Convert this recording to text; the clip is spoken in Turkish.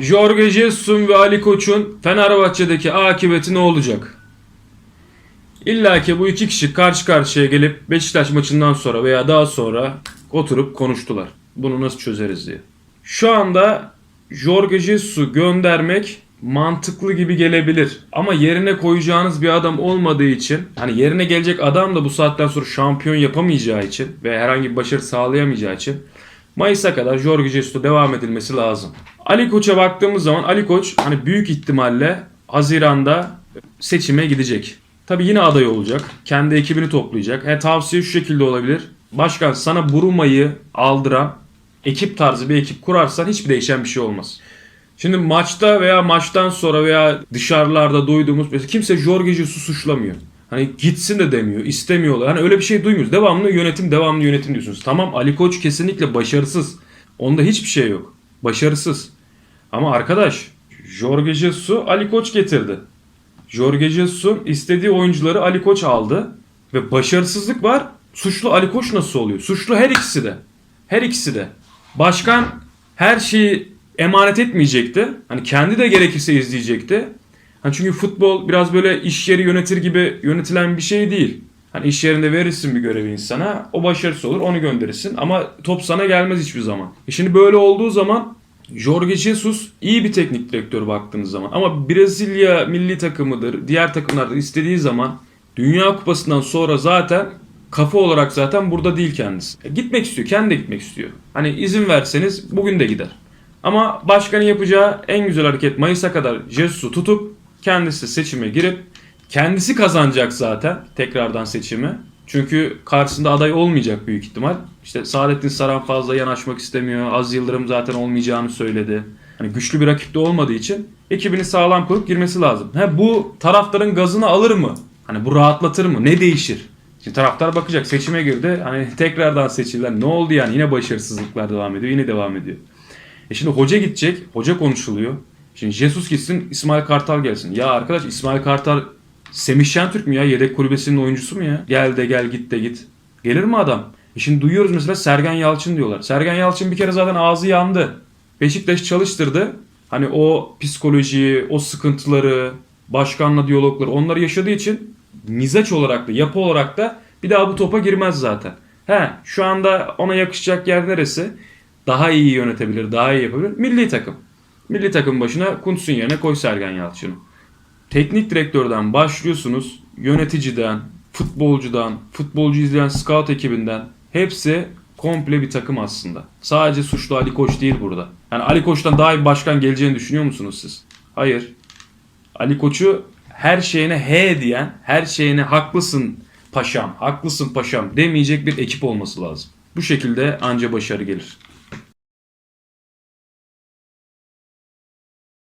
Jorge Jesus'un ve Ali Koç'un Fenerbahçe'deki akıbeti ne olacak? İlla ki bu iki kişi karşı karşıya gelip Beşiktaş maçından sonra veya daha sonra oturup konuştular. Bunu nasıl çözeriz diye. Şu anda Jorge Jesus'u göndermek mantıklı gibi gelebilir. Ama yerine koyacağınız bir adam olmadığı için hani yerine gelecek adam da bu saatten sonra şampiyon yapamayacağı için ve herhangi bir başarı sağlayamayacağı için Mayıs'a kadar Jorge Jesus'ta devam edilmesi lazım. Ali Koç'a baktığımız zaman Ali Koç hani büyük ihtimalle Haziran'da seçime gidecek. Tabii yine aday olacak. Kendi ekibini toplayacak. He, tavsiye şu şekilde olabilir. Başkan sana Buruma'yı aldıran ekip tarzı bir ekip kurarsan hiçbir değişen bir şey olmaz. Şimdi maçta veya maçtan sonra veya dışarılarda duyduğumuz kimse Jorge Jesus'u suçlamıyor. Hani gitsin de demiyor, istemiyorlar. Hani öyle bir şey duymuyoruz. Devamlı yönetim, devamlı yönetim diyorsunuz. Tamam Ali Koç kesinlikle başarısız. Onda hiçbir şey yok. Başarısız. Ama arkadaş Jorge Jesus'u Ali Koç getirdi. Jorge Jesus'un istediği oyuncuları Ali Koç aldı. Ve başarısızlık var. Suçlu Ali Koç nasıl oluyor? Suçlu her ikisi de. Her ikisi de. Başkan her şeyi emanet etmeyecekti. Hani kendi de gerekirse izleyecekti. Hani çünkü futbol biraz böyle iş yeri yönetir gibi yönetilen bir şey değil. Hani iş yerinde verirsin bir görevi insana, o başarısı olur, onu gönderirsin. Ama top sana gelmez hiçbir zaman. E şimdi böyle olduğu zaman Jorge Jesus iyi bir teknik direktör baktığınız zaman. Ama Brezilya milli takımıdır, diğer takımlarda istediği zaman Dünya Kupası'ndan sonra zaten kafa olarak zaten burada değil kendisi. E, gitmek istiyor, kendi de gitmek istiyor. Hani izin verseniz bugün de gider. Ama başkanın yapacağı en güzel hareket Mayıs'a kadar Jesus'u tutup kendisi seçime girip kendisi kazanacak zaten tekrardan seçimi. Çünkü karşısında aday olmayacak büyük ihtimal. İşte Saadettin Saran fazla yanaşmak istemiyor. Az Yıldırım zaten olmayacağını söyledi. Hani güçlü bir rakip de olmadığı için ekibini sağlam kurup girmesi lazım. He, bu taraftarın gazını alır mı? Hani bu rahatlatır mı? Ne değişir? Şimdi taraftar bakacak seçime girdi. Hani tekrardan seçildiler. Ne oldu yani? Yine başarısızlıklar devam ediyor. Yine devam ediyor. E şimdi hoca gidecek. Hoca konuşuluyor. Şimdi Jesus gitsin İsmail Kartal gelsin. Ya arkadaş İsmail Kartal Semih Şentürk mü ya? Yedek kulübesinin oyuncusu mu ya? Gel de gel git de git. Gelir mi adam? E şimdi duyuyoruz mesela Sergen Yalçın diyorlar. Sergen Yalçın bir kere zaten ağzı yandı. Beşiktaş çalıştırdı. Hani o psikolojiyi, o sıkıntıları, başkanla diyalogları onları yaşadığı için mizaç olarak da yapı olarak da bir daha bu topa girmez zaten. He şu anda ona yakışacak yer neresi? Daha iyi yönetebilir, daha iyi yapabilir. Milli takım. Milli takım başına Kuntz'un yerine koy Sergen Yalçın'ı. Teknik direktörden başlıyorsunuz. Yöneticiden, futbolcudan, futbolcu izleyen scout ekibinden hepsi komple bir takım aslında. Sadece suçlu Ali Koç değil burada. Yani Ali Koç'tan daha iyi başkan geleceğini düşünüyor musunuz siz? Hayır. Ali Koç'u her şeyine he diyen, her şeyine haklısın paşam, haklısın paşam demeyecek bir ekip olması lazım. Bu şekilde anca başarı gelir.